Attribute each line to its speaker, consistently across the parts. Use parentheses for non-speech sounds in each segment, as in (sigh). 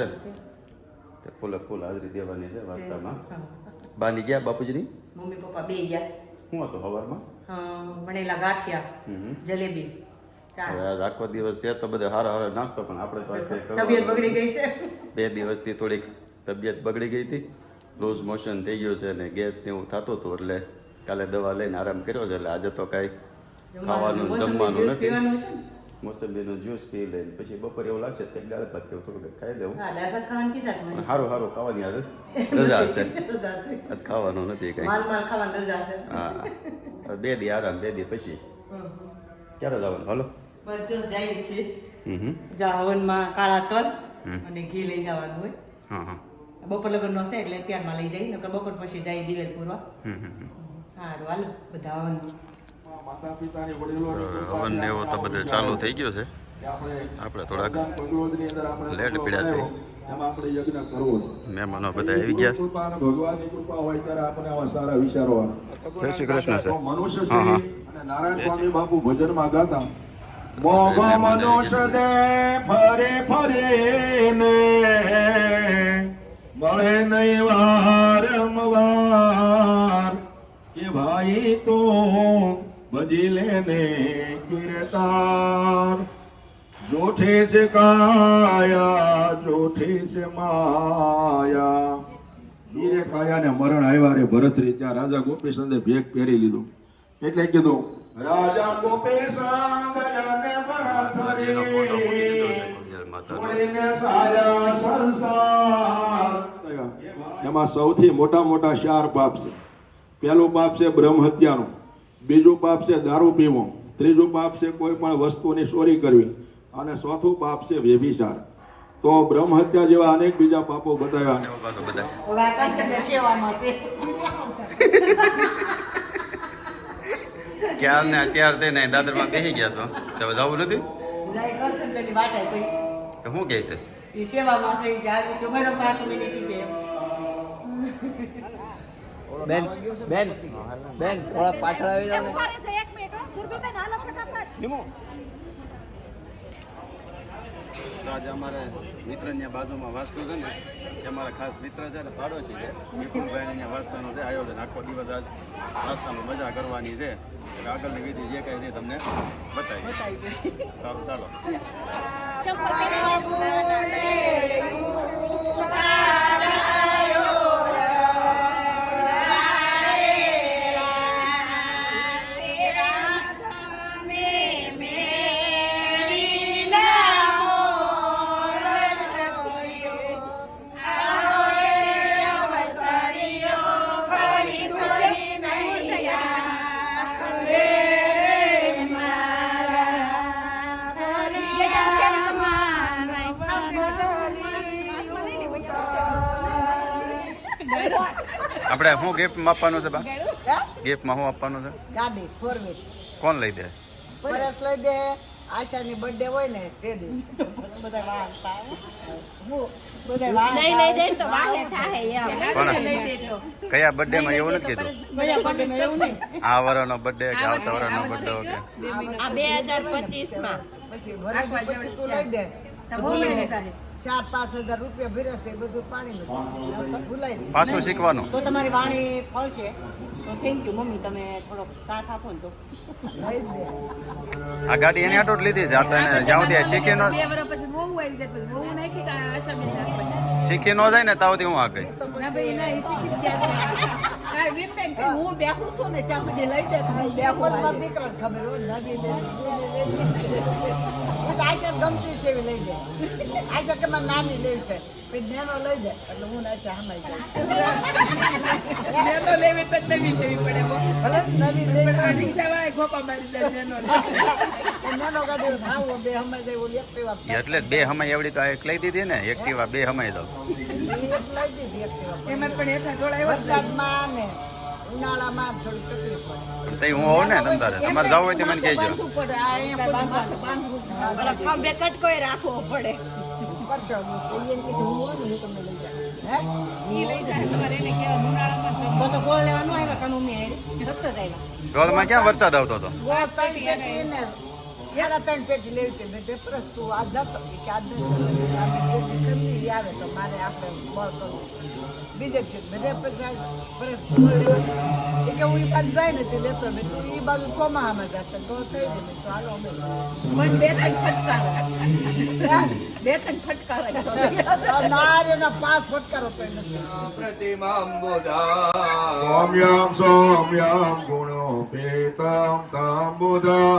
Speaker 1: છે તે ફૂલે ફૂલ હાજરી દેવાની છે વાસ્તામાં બાની ગયા બાપુજીની
Speaker 2: મમ્મી પપ્પા બે ગયા
Speaker 1: શું હતું સવારમાં
Speaker 2: વણેલા ગાંઠિયા જલેબી
Speaker 1: હવે આજ આખો દિવસ છે તો બધે હારો હારો નાસ્તો પણ આપણે તો
Speaker 2: તબિયત બગડી ગઈ છે
Speaker 1: બે દિવસથી થોડીક તબિયત બગડી ગઈ હતી લૂઝ મોશન થઈ ગયું છે અને ગેસ ને એવું થતું હતું એટલે કાલે દવા લઈને આરામ કર્યો છે એટલે આજે તો કાંઈ ખાવાનું જમવાનું નથી
Speaker 2: ને?
Speaker 1: મોસંબીનો જ્યુસ પી લઈને પછી બપોરે એવું લાગશે કે દાળ ભાત કેવું થોડું કંઈક ખાઈ લેવું
Speaker 2: હા
Speaker 1: સારું સારું ખાવાની આદત રજા. આજ ખાવાનું નથી કઈ
Speaker 2: માલ માલ ખાવાની
Speaker 1: હા બે દી આરામ બે દી પછી ક્યારે જવાનું હાલો
Speaker 2: જાય છે કાળા તલ અને ઘી લઈ જવાનું હોય
Speaker 1: હા હા
Speaker 2: બપોર લગ્નનો હશે એટલે અત્યારમાં લઈ જાય નકર બપોર પછી જાય દિવેલ પૂરવા. સારું હાલો બધા હવનમાં
Speaker 1: હવન ને એવો તો બધે ચાલુ થઈ ગયું છે
Speaker 3: આપણે
Speaker 1: થોડાક લેટ પીડ્યા છે. મહેમાનો બધા આવી ગયા છે
Speaker 3: ભગવાનની કૃપા હોય ત્યારે આપણે આવા સારા વિચારો.
Speaker 1: જય શ્રી કૃષ્ણ, સર.
Speaker 3: મનુષ્ય
Speaker 1: હા, હા.
Speaker 3: શ્રી અને નારાયણ સ્વામી બાપુ ભજનમાં ગાતા મોગ મનુષ્ય દે ફરે ફરે ને મળે નહીં વારંવાર કે ભાઈ તો ભજી લેને કિરતાર. જોઠે છે કાયા જોઠે છે માયા. હીરે કાયા ને મરણ આવ્યા રે ભરત રે ત્યાં રાજા ગોપીચંદે ભેગ પહેરી લીધું. એટલે કીધું રાજા ગોપીચંદ એમાં સૌથી મોટા મોટા ચાર પાપ છે. પહેલું પાપ છે બ્રહ્મ હત્યાનું બીજું પાપ છે દારૂ પીવો. ત્રીજું પાપ છે કોઈ પણ વસ્તુની ચોરી કરવી. અને ચોથું પાપ છે વ્યભિચાર. તો બ્રહ્મ હત્યા જેવા અનેક બીજા પાપો બતાવ્યા.
Speaker 1: એવું
Speaker 2: ને કાંચનના સેવામાં
Speaker 1: ને દાદરમાં દાદરમાં બેસી ગયા છો? તમે જવું નથી? તો શું કહે છે?
Speaker 2: સેવામાં છે કે આ પાંચ મિનિટ
Speaker 4: બેન બેન બેન થોડા પાછળ આવી જાવ
Speaker 1: આજે અમારે મિત્રની બાજુમાં વાસ્તુ છે ને એ અમારા ખાસ મિત્ર છે ને પાડોશી છે. વિપુલભાઈ અહીંયા વાસ્તાનું છે આયોજન. આખો દિવસ આજ વાસ્તામાં મજા કરવાની છે. એટલે આગળની વિધિ જે કાંઈ છે તમને બતાવી સારું ચાલો.
Speaker 5: ચંપલ પહેરી
Speaker 1: ગિફ્ટ આપવાનું છે બા? ગિફ્ટમાં શું આપવાનું છે?
Speaker 6: ગાડી ફોર વ્હીલ
Speaker 1: કોણ લઈ દે?
Speaker 6: પરસ લઈ દે આશાની બર્થડે હોય ને તે દિવસે.
Speaker 2: બધા વાળતા બધા
Speaker 5: તો વાહે
Speaker 1: કયા બર્થડે માં એવું નથી કીધું? આ વરનો બર્થડે કે આવતા વરનો બર્થડે ઓકે
Speaker 5: આ બે હજાર પચીસમાં
Speaker 6: પછી વરસ પછી તું લઈ દે. ચાર પાંચ હજાર રૂપિયા ભર્યા છે એ બધું પાણી ભૂલાઈ દે
Speaker 1: પાછું શીખવાનું.
Speaker 2: તો તમારી વાણી ફળશે. તો થેન્ક યુ મમ્મી તમે થોડોક સાથ આપો ને તો.
Speaker 6: દે.
Speaker 1: આ ગાડી એને આટો જ લીધી છે. આ તો એને જ્યાં સુધી શીખી ન
Speaker 7: બે વર્ષ પછી બહુ આવી જાય પછી બહુ નાખી કે આશાબેન નાખવાના.
Speaker 1: શીખી ન જાય ને તાવ હું આ ગઈ
Speaker 7: ના ભાઈ ના એ શીખી ગયા છે.
Speaker 6: કાંઈ વિપેન કે હું બેહું છું ને ત્યાં સુધી લઈ દે હું બેહું મારા. દીકરાને ખબર આશા ગમતી છે એવી લઈ દે. આશા કે મારે નાની લેવી છે. પછી નેનો લઈ દે. એટલે હું ને આશા હમાઈ જાય.
Speaker 7: નેનો લેવી તો નવી લેવી પડે
Speaker 6: ભલે નવી
Speaker 7: લેવી આ
Speaker 6: દે.
Speaker 7: રિક્ષાવાળાએ મારી દે નેનો.
Speaker 6: નેનો ગાડી ભાવો બે હમાઈ જાય ઓલી એક્ટિવા
Speaker 1: એટલે બે હમાઈ એવડી તો એક લઈ દીધી ને એક્ટિવા બે હમાઈ દો
Speaker 6: એક લઈ દીધી એક્ટિવા
Speaker 7: એમાં પણ એટલા જોડાય
Speaker 6: વરસાદમાં ને
Speaker 1: ક્યાં વરસાદ આવતો હતો?
Speaker 6: ત્રણ પેટી લેવી હતી. મેં પેપરસ તું આ જશો. કે આ આવે તો મારે આપણે બીજે મેં પછી જાય ને તે લેતો બાજુ ચોમાહામાં જશે તો થઈ ગયું. તો હાલો અમે.
Speaker 3: પણ ગુણો પેતામ તામ
Speaker 2: બોધા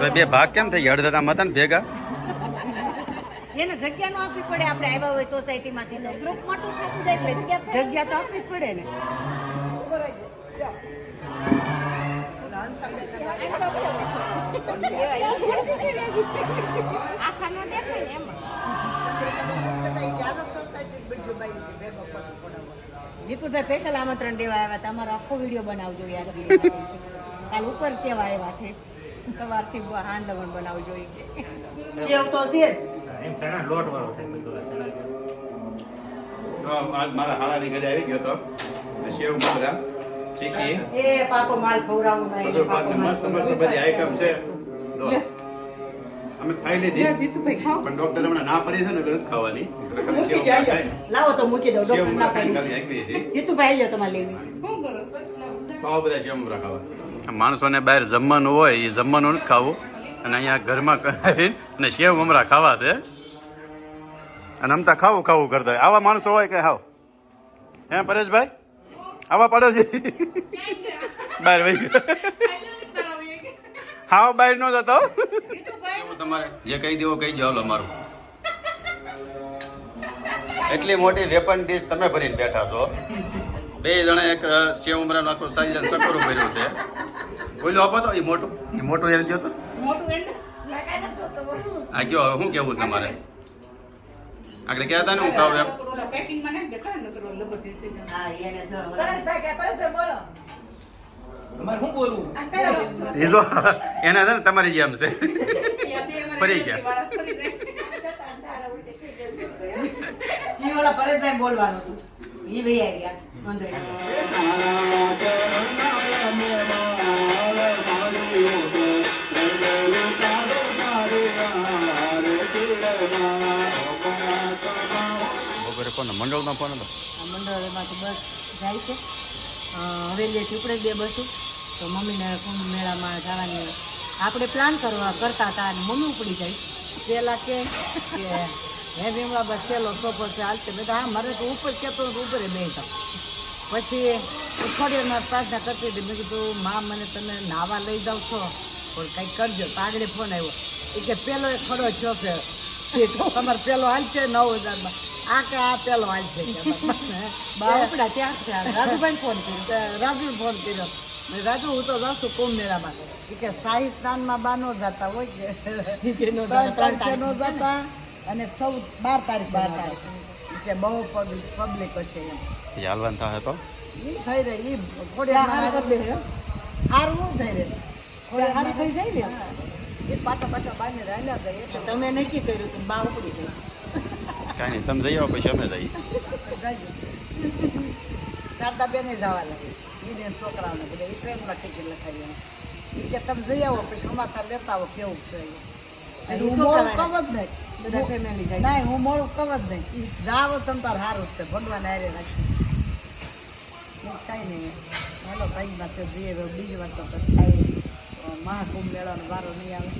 Speaker 1: તો બે ભાગ કેમ થઈ ગયા? અડધા હતા ને ભેગા?
Speaker 2: એને જગ્યા નો આપવી પડે આપણે આવ્યા હોય સોસાયટીમાંથી તો.
Speaker 7: ગ્રુપ મોટું થતું જાય એટલે જગ્યા
Speaker 2: જગ્યા તો આપવી જ પડે ને.
Speaker 7: આખા નો દેખાય ને એમાં.
Speaker 2: વિપુલભાઈ સ્પેશિયલ આમંત્રણ દેવા આવ્યા હતા. અમારો આખો વીડિયો બનાવજો યાર. (laughs) કાલ ઉપર કેવા આવ્યા છે? સવારથી હાંડ દમણ બનાવવું જોઈએ કે. સેવ તો છે
Speaker 8: એમ ચણા લોટ વાળો થાય બધો ચણા
Speaker 1: આજ મારા હાલાની ઘરે આવી ગયો તો. સેવ મમરા ચીકી.
Speaker 2: એ પાકો માલ ખવડાવું ના, પાકો
Speaker 1: મસ્ત મસ્ત બધી આઈટમ છે. અમે ખાઈ લીધી. પણ ડોક્ટર હમણાં ના પડી છે ને એટલે ખાવાની.
Speaker 2: લાવો તો મૂકી દો ડોક્ટર ના પાડી. જીતુભાઈ લ્યો તમારે લેવી.
Speaker 1: બધા સેવ મમરા ખાવા. માણસોને બહાર જમવાનું હોય એ જમવાનું ખાવું. અને અહીંયા ઘરમાં કરાવીને અને સેવ મમરા ખાવા છે. અને અમતા ખાવું ખાવું કરતા હોય. આવા માણસો હોય કે હાવ? હે પરેશભાઈ? આવા પડે છે બહાર ભાઈ હાવ બહાર નો જતો તમારે જે કહી દેવો કહી જાવ અમારું એટલી મોટી વેપન ડીશ તમે ભરીને બેઠા છો. બે જણા એક સેવ ઉમરાનો આખું સાઈઝ સકરું ભર્યું છે. બોલો આપો તો એ મોટું એ મોટું એને જો તો
Speaker 2: મોટું એને
Speaker 1: આ કયો હવે શું કેવું તમારે આગળ કહેતા હતા ને હું ખાવ એમ
Speaker 2: હા એને જો
Speaker 1: એ જો એના છે ને તમારી જેમ છે ફરી ગયા
Speaker 2: ઈ ઓલા પરેશભાઈ બોલવાનું હતું ઈ ભાઈ આવી ગયા વાંધો
Speaker 1: પણ ફોન
Speaker 2: મંડળમાંથી બસ જાય છે. હવેલીએથી ઉપડે બે બસો. તો મમ્મીને કુંભ મેળામાં જવાની આપણે પ્લાન કરવા કરતા હતા અને મમ્મી ઉપડી જાય. પહેલાં કે હે ભીમલા બસ પેલો સોફો છે હાલતે મેં હા, મારે તો ઉપર કહેતો હતો ઉપર બે પછી અઠવાડિયામાં પ્રાર્થના કરતી હતી. મેં કીધું, મા, મને તમે નાવા લઈ જાઓ છો. પણ કંઈક કરજો. પાગડે ફોન આવ્યો. એ કે, પેલો એક ખડો થયો છે તમારે પેલો હાલ છે નવ હજારમાં. આ કે આ પેલો હાલ છે બા ત્યાં રાજુભાઈ ફોન કર્યો. રાજુ ફોન કર્યો. રાજુ હું તો જાઉં છું કુંભ મેળા માટે. કે શાહી સ્નાનમાં બા નો જતા હોય કે. નો જતા અને સૌ બાર તારીખ બાર તારીખ. કે બહુ પબ્લિક હશે એમ.
Speaker 1: એ હાલવાન થાય તો?
Speaker 6: ઈ થઈ રહે ખોડિયારમાં હારું. થઈ રહે.
Speaker 2: હારું થઈ જાય ને?
Speaker 6: એ પાટા પાટા બાને રાખ્યા જાય. એટલે
Speaker 2: તમે નક્કી કર્યું તું બા ઉપડી જાય.
Speaker 1: કાંઈ નહીં તમે જઈ આવો પછી અમે જઈએ.
Speaker 6: શારદા બેને જવા લાગે. એને ને છોકરાઓને બધા એ ટ્રેનમાં ટિકિટ લખાવી. કે તમે જઈ આવો પછી અમાસા લેતા આવો કેવું છે એ. હું મોડું કવ જ નહીં હું મોડું કવ જ નહીં. જાવો તમ તાર સારું જ છે ભગવાન હારે રાખી. કાંઈ નહીં. હાલો કાંઈ છે જઈએ બીજી વાર તો સાહેબ મહાકુંભ મેળાનો વારો નહીં આવે.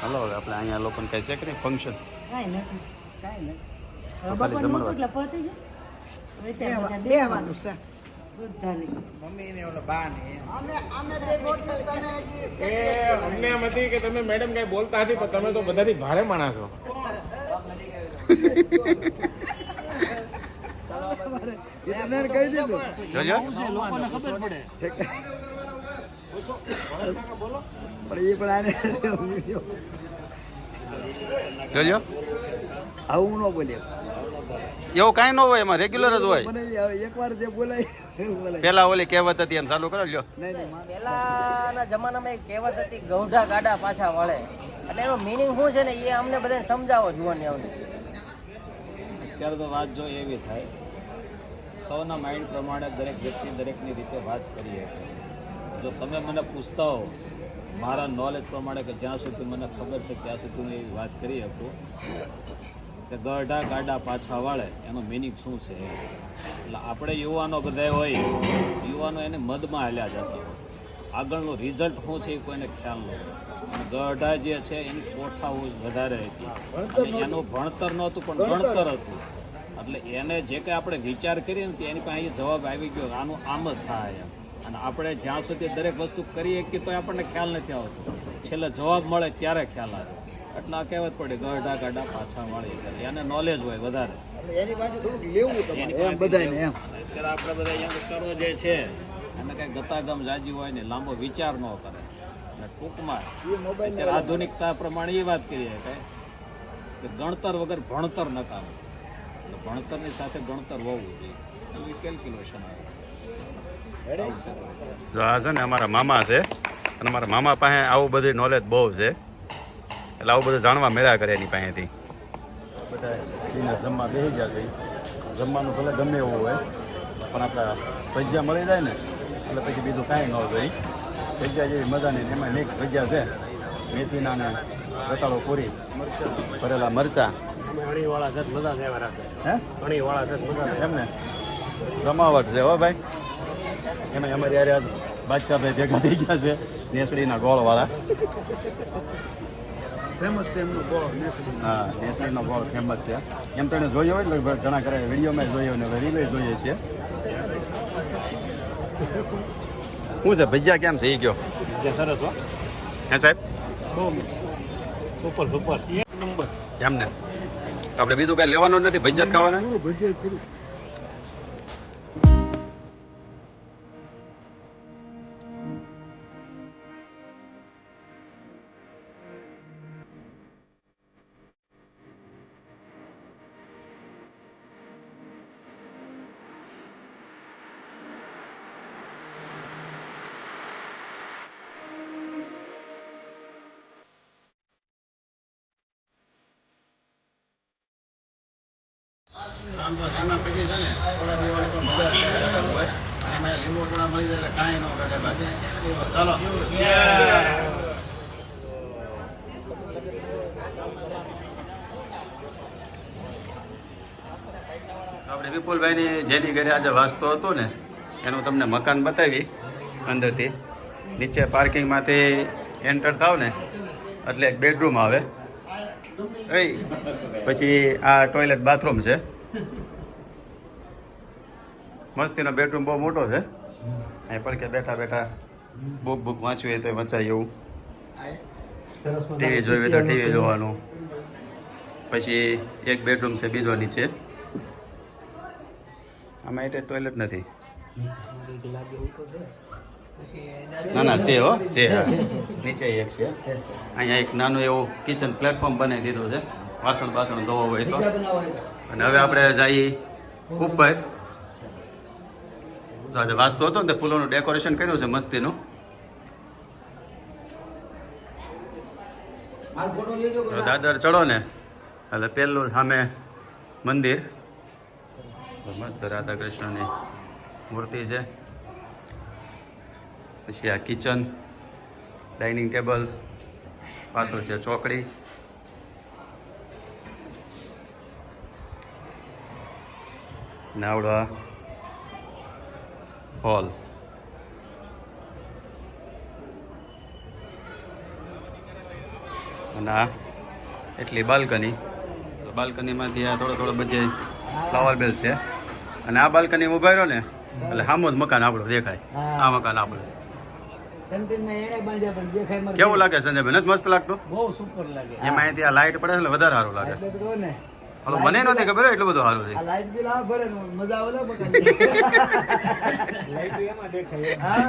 Speaker 1: હાલો હવે આપણે અહીંયા લોકોને કઈ છે કે નહીં? ફંક્શન
Speaker 2: કાંઈ નથી
Speaker 6: કાંઈ
Speaker 2: નથી. બપોર
Speaker 6: નહોતું છે. તમે
Speaker 8: મેડમ કઈ બોલતા હતી પણ તમે તો બધાથી ભારે માણસ
Speaker 4: એ પણ
Speaker 1: જોજો.
Speaker 4: આવું ન બોલે.
Speaker 1: એવું કાંઈ ન હોય એમાં રેગ્યુલર જ હોય.
Speaker 4: એકવાર જે બોલાય
Speaker 1: પેલા ઓલી કહેવત હતી એમ ચાલુ કરો લ્યો
Speaker 4: નહીં નહીં
Speaker 9: પહેલાના જમાનામાં એક કહેવત હતી ગૌઢા ગાડા પાછા વળે. એટલે એનો મિનિંગ શું છે ને એ અમને બધાને સમજાવો જુવાની અમને
Speaker 10: અત્યારે તો વાત જો એવી થાય સૌના માઇન્ડ પ્રમાણે દરેક વ્યક્તિ દરેકની રીતે વાત કરીએ જો તમે મને પૂછતા હો મારા નોલેજ પ્રમાણે કે જ્યાં સુધી મને ખબર છે ત્યાં સુધી હું એવી વાત કરી શકું કે ગઢા ગાડા પાછા વાળે એનો મિનિંગ શું છે? એટલે આપણે યુવાનો બધા હોય યુવાનો એને મદમાં હાલ્યા જતા હોય. આગળનું રિઝલ્ટ શું છે એ કોઈને ખ્યાલ ન ગઢા જે છે એની કોઠાઓ વધારે હતી. એનું ભણતર નહોતું પણ ભણતર. હતું. એટલે એને જે કંઈ આપણે વિચાર કરીએ ને એની પાસે જવાબ આવી ગયો આનું આમ જ થાય એમ. અને આપણે જ્યાં સુધી દરેક વસ્તુ કરીએ કે તો આપણને ખ્યાલ નથી આવતો. છેલ્લે જવાબ મળે ત્યારે ખ્યાલ આવે. એટલે આ કહેવત પડે ગઢા ગાઢા પાછા મળી કરે. એને નોલેજ હોય વધારે.
Speaker 4: એની બાજુ થોડુંક લેવું બધાને એમ
Speaker 10: અત્યારે આપણે બધા યંગસ્ટરો જે છે એને કાંઈ ગતાગમ જાજી હોય ને લાંબો વિચાર ન કરે. અને ટૂંકમાં આધુનિકતા પ્રમાણે એ વાત કરીએ કે કે ગણતર વગર ભણતર નકામ એટલે ભણતરની સાથે ગણતર હોવું જોઈએ. એનું કેલ્ક્યુલેશન આવે.
Speaker 1: જો આ છે ને અમારા મામા છે અને અમારા મામા પાસે આવું બધું નોલેજ બહુ છે. એટલે આવું બધું જાણવા મળ્યા કરે એની પાસેથી. બધા જમવા બેસી ગયા છે. જમવાનું ભલે ગમે એવું હોય પણ આપણા ભજીયા મળી જાય ને એટલે પછી બીજું કાંઈ ન જોઈએ ભજીયા જેવી મજા નહીં એમાં મિક્સ ભજીયા છે. મેથીના ને રતાળો પૂરી ભરેલા મરચા. હે? છે એમને? જમાવટ છે હો ભાઈ. એમાં અમારી યારે આજ બાદશાહભાઈ ભેગા થઈ ગયા છે નેસડીના ગોળવાળા.
Speaker 4: ફેમસ છે એમનો ગોળ નેસડી.
Speaker 1: હા નેસડીનો ગોળ ફેમસ છે. એમ તને જોયો હોય લગભગ ઘણા કરે વિડીયોમાં જોયો ને રીલે જોઈએ છે. શું છે ભજીયા કેમ છે? એ ગયો
Speaker 10: સરસ હો.
Speaker 1: હે સાહેબ?
Speaker 10: Super super.
Speaker 1: એમ ને તો આપણે બીજું કાંઈ લેવાનું નથી ભજીયા ખાવાના? આમ તો એમાં પછી છે ને થોડા દિવાળી તો મજા હોય એમાં લીંબુ થોડા મળી જાય એટલે કાંઈ ન ઘટે બાકી ચાલો આપણે વિપુલભાઈની જેની ઘરે આજે વાસ્તો હતો ને, એનું તમને મકાન બતાવી અંદરથી. નીચે પાર્કિંગમાંથી એન્ટર થાવ ને, એટલે એક બેડરૂમ આવે. પછી આ ટોયલેટ બાથરૂમ છે. મસ્તીનો બેડરૂમ બહુ મોટો છે. અહીં પડકે બેઠા બેઠા બુક બુક વાંચવી તો વંચાય એવું. ટીવી જોવી તો ટીવી જોવાનું. પછી એક બેડરૂમ છે બીજો નીચે. આમાં એટલે ટોયલેટ નથી. ના ના છે હો છે. નીચે એક છે. અહીંયા એક નાનું એવું કિચન પ્લેટફોર્મ બનાવી દીધું છે. વાસણ બાસણ ધોવા હોય તો. અને હવે આપણે જઈએ ઉપર. તો આજે વાસ્તુ હતો ને તે ફૂલોનું ડેકોરેશન કર્યું છે મસ્તીનું. દાદર ચડો ને. એટલે પહેલું સામે મંદિર. મસ્ત રાધા કૃષ્ણની મૂર્તિ છે. પછી આ કિચન ડાઇનિંગ ટેબલ પાછળ છે ચોકડી. નાવડા હોલ અને આ એટલી બાલ્કની બાલ્કનીમાંથી આ થોડો થોડો બધે ફ્લાવર બેલ છે. અને આ બાલ્કની ઊભા રહ્યો ને એટલે સામો જ મકાન આપણું દેખાય. આ મકાન આપણું
Speaker 4: કંટીનમાં એને બાંધ્યા પણ દેખાય મારે
Speaker 1: કેવું લાગે સંજયભાઈ નથી મસ્ત લાગતું?
Speaker 4: બહુ સુપર લાગે.
Speaker 1: એમાં અહીંથી આ લાઈટ પડે એટલે વધારે સારું લાગે.
Speaker 4: એટલે તો ને
Speaker 1: હવે મને નથી ખબર હો એટલું બધું સારું છે.
Speaker 4: લાઈટ બિલ આવે ભરે મજા આવે લાઈટ (laughs) એમાં દેખાય હા,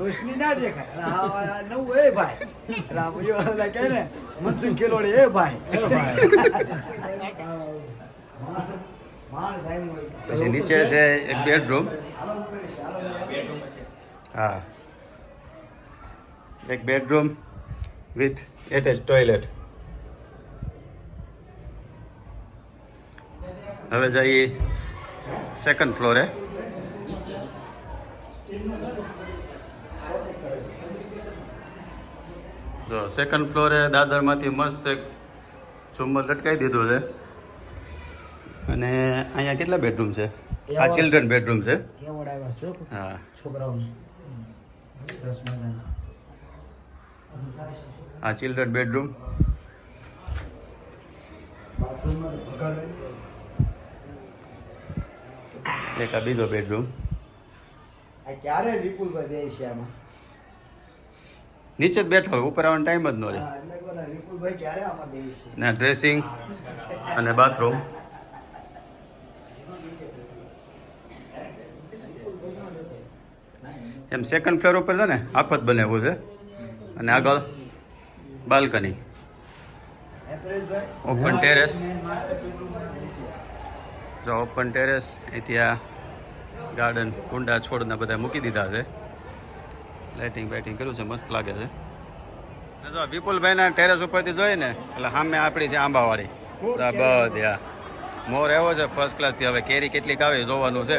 Speaker 4: રોશની ના દેખાય. આ નવું એ ભાઈ. એટલે વાળા કહે ને મનસુખ ખેલોડે એ ભાઈ. માણ સાહેબ
Speaker 1: પછી નીચે છે એક બેડરૂમ. હા. એક બેડરૂમ વિથ એટેચ ટોયલેટ હવે જઈએ સેકન્ડ ફ્લોરે જો સેકન્ડ ફ્લોરે દાદરમાંથી મસ્ત એક ઝુમ્મર લટકાવી દીધું છે. અને અહીંયા કેટલા બેડરૂમ છે? આ ચિલ્ડ્રન બેડરૂમ છે. હા.
Speaker 4: મહિનાના.
Speaker 1: આ ચિલ્ડ્રન બેડરૂમ. એક આ બીજો બેડરૂમ
Speaker 4: ક્યારે વિપુલભાઈ બે છે આમાં?
Speaker 1: નીચે જ બેઠો હોય ઉપર આવવાનો ટાઈમ જ ન રહે.
Speaker 4: હા, એટલે કહું ને, વિપુલભાઈ ક્યારે આમાં બે છે?
Speaker 1: ને ડ્રેસિંગ અને બાથરૂમ એમ સેકન્ડ ફ્લોર ઉપર છે ને આફત બનાવ્યું છે. અને આગળ? બાલ્કની. ઓપન ટેરેસ જો ઓપન ટેરેસ અહીંથી આ ગાર્ડન કુંડા છોડના બધા મૂકી દીધા છે. લાઇટિંગ બાઇટિંગ કર્યું છે મસ્ત લાગે છે. જો વિપુલભાઈના ટેરેસ ઉપરથી જોઈએ ને એટલે સામે આપણી છે આંબાવાળી બધી આ મોર એવો છે ફર્સ્ટ ક્લાસથી હવે કેરી કેટલીક આવે જોવાનું છે.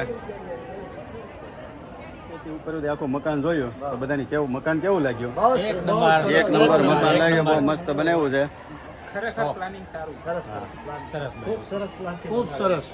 Speaker 1: ઉપરથી આખું મકાન જોયું તો બધાની કેવું મકાન કેવું લાગ્યું?
Speaker 10: એક નંબર.
Speaker 4: સરસ.
Speaker 1: એક નંબર મકાન લાગ્યું બહુ મસ્ત બનાવ્યું છે.
Speaker 10: ખરેખર પ્લાનિંગ સારું.
Speaker 4: સરસ સરસ. સરસ ખૂબ સરસ
Speaker 10: ખૂબ સરસ.